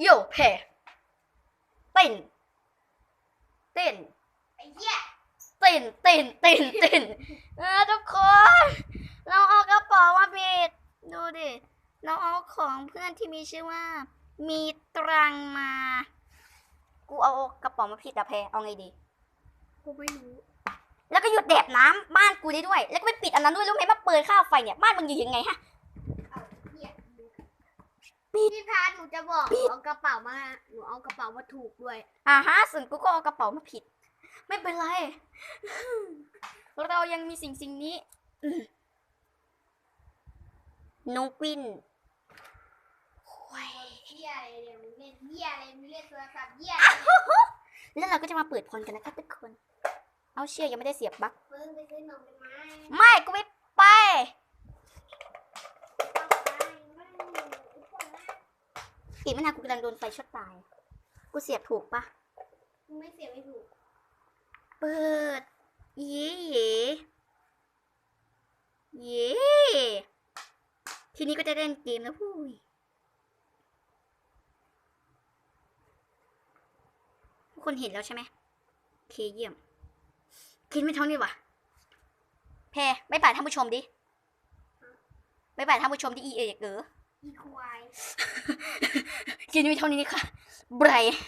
โยเพเต้นเต้นไอ้เหี้ยเต้นเต้นเต้นเต้นเออทุกคน เราเอากระเป๋ามาผิดดูดิ เราเอาของเพื่อนที่มีชื่อว่า มีตรังมา กูเอากระเป๋ามาผิดอะแพรเอาไงดี กูไม่รู้ แล้วก็หยุดแดดน้ำบ้านกูได้ด้วย แล้วก็ไปปิดอันนั้นด้วยรู้ไหมมาเปิดค่าไฟเนี่ยบ้านมึงอยู่ยังไงฮะเอาเหี้ยปิด พี่พาหนูจะบอกหนูเอากระเป๋ามาหนูเอากระเป๋ามาถูกด้วย อ่าฮะส่วนกูก็เอากระเป๋ามาผิด ไม่เป็นไร เรายังมีสิ่งสิ่งนี้อืมนกวินโอ้ยเหี้ยอะไรเนี่ยมึงเล่นเหี้ยอะไรมึงเล่นโทรศัพท์เหี้ยแล้วเราก็จะมาเปิดพรกันนะครับทุกคน เอาเชื่อกยังไม่ได้เสียบปลั๊กเพิ่งไปซื้อนมไปไหมไม่กูไม่ไปอีกไม่นานกูกำลังโดนไฟช็อตตาย กูเสียบถูกปะมึงไม่เสียไม่ถูก เปิด เย่เย่เย่ทีนี้ก็จะเล่นเกมแล้วพูยทุกคนเห็นแล้วใช่ไหมโอเคเยี่ยมกินไม่ท้องดีวะแพรไม่ป่ายท่านผู้ชมดิไม่ป่ายท่านผู้ชมดิอีเอกเออ อีควาย กินไปเท่านี้ค่ะไบรท์